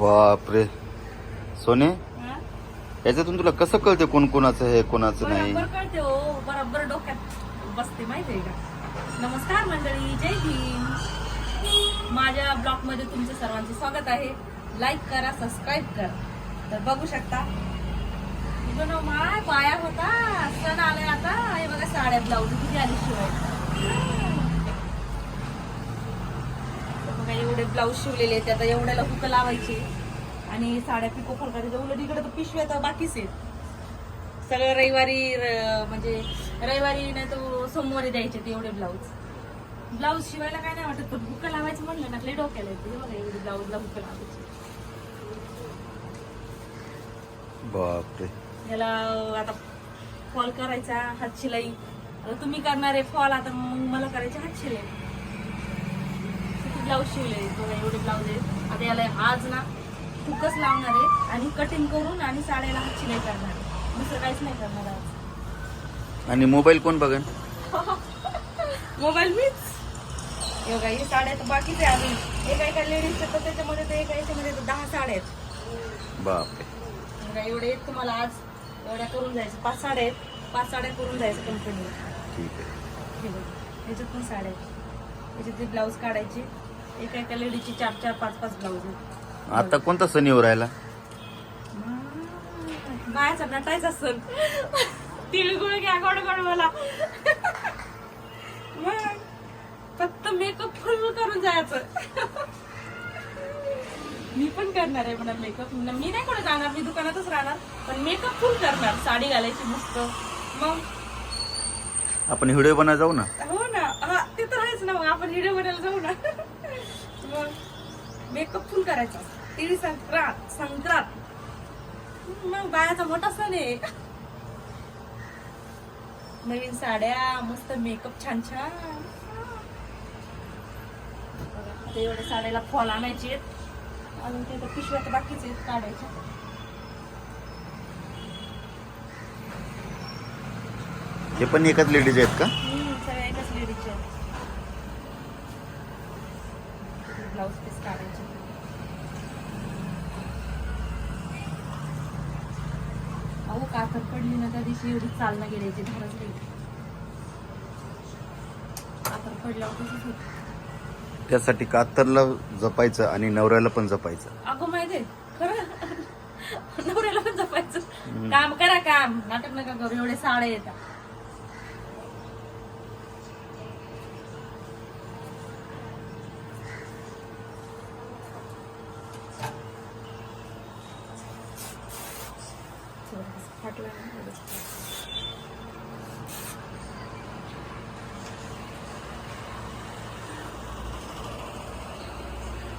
बापरे. सोने हा? याच्यातून तुला कसं कळते कोण कोणाचं आहे कोणाचं नाही? बरोबर कळते हो बरोबर डोक्यात बसते माहितीये का? नमस्कार मंडळी जय भीम. माझ्या ब्लॉगमध्ये तुमचं सर्वांचं स्वागत आहे. लाईक करा सबस्क्राईब करा. तर बघू शकता. इथं ना माय पाया होता. सण आले आता. हे बघा साड्या ब्लाऊज किती आली शिवाय तर बघा एवढे ब्लाऊज शिवलेले आहेत आता एवढ्याला हुक लावायचे. आणि साड्या पिको फॉल करायचे उलट इकडे तर पिशव्या तर बाकीच आहेत. सगळं रविवारी म्हणजे रविवारी नाही तर सोमवारी द्यायचे ते एवढे ब्लाऊज. ब्लाऊज शिवायला काय नाही वाटत पण हुक लावायचं म्हणलं ना डोक्याला येते. बघा एवढे ब्लाऊजला हुक लावायचे. बापरे. याला आता फॉल करायचा हात शिलाई. तुम्ही करणार आहे फॉल आता मग मला करायचे हात शिलाई. ब्लाऊज शिवले बघा एवढे ब्लाऊज आहेत. आता याला आज ना हुकच लावणार आहे आणि कटिंग करून आणि साड्याला हात शिलाई करणार दुसरं काहीच नाही करणार आज. आणि मोबाईल कोण बघन? मोबाईल मीच. बघा ही साड्या तर बाकीच आहे अजून एका एका लेडीजच्या तर त्याच्यामध्ये तर एका याच्यामध्ये तर दहा साड्या आहेत. बापरे. बघा एवढे आहेत तुम्हाला आज. एवढ्या करून जायचं. पाच साड्या आहेत. पाच साड्या करून जायचं कंपनीला ठीक आहे. याच्यात पण साड्या आहेत. याच्यात ते ब्लाऊज काढायचे. एका एका लेडीजचे चार चार पाच पाच ब्लाऊज आता कोणता सण येऊ राहिला? बायाचा नटायचा सण. तिळगुळ घ्या गोड गोड मला मग फक्त मेकअप फुल करून जायचं. मी पण करणार आहे म्हणा मेकअप मी नाही कुठे जाणार मी दुकानातच राहणार पण मेकअप फुल करणार. साडी घालायची मस्त. मग आपण व्हिडिओ बनवा जाऊ ना? हो ना. हा ते तर आहेच ना. मग आपण व्हिडिओ बनायला जाऊ ना. मग मेकअप फुल करायचा. तिळी संक्रांत संक्रांत. मग बायाचा मोठा सण आहे. नवीन साड्या मस्त मेकअप छान छान. बघा, ते एवढ्या साड्याला फॉल आणायचे अजून ते तर पिशव्या तर बाकीच आहेत काढायच्या. हे पण एकाच लेडीज आहेत का हम्म, सगळ्या एकाच लेडीजच्या ब्लाऊज पीस काढायचे अहो कातर पडली ना त्या दिवशी एवढी चालना गेल्याची धारच नाही कातर पडल्यावर तसंच होत त्यासाठी कातरला जपायचं आणि नवऱ्याला पण जपायचं. अगं माहितीये खरं? नवऱ्याला पण जपायचं. काम करा काम. नाटक नका करू एवढे साडे येतात. फाटलं.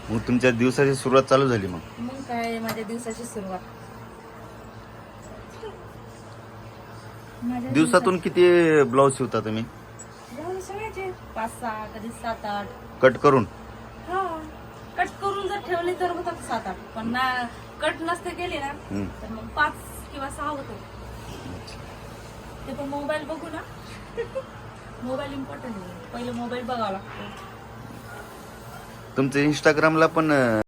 मग तुमच्या दिवसाची सुरुवात चालू झाली मग? मग काय माझ्या दिवसाची सुरुवात. माझ्या दिवसातून किती ब्लाऊज शिवता तुम्ही? पाच सहा कधी सात आठ. कट करून? हा कट करून जर ठेवले तर होतात सात आठ. पण ना कट नसते केले ना हम्म. तर मग पाच किंवा सहा होतो. ते पण मोबाईल बघू ना. मोबाईल इम्पॉर्टंट आहे. पहिले मोबाईल बघावा लागतो. तुमचं इंस्टाग्रामला पण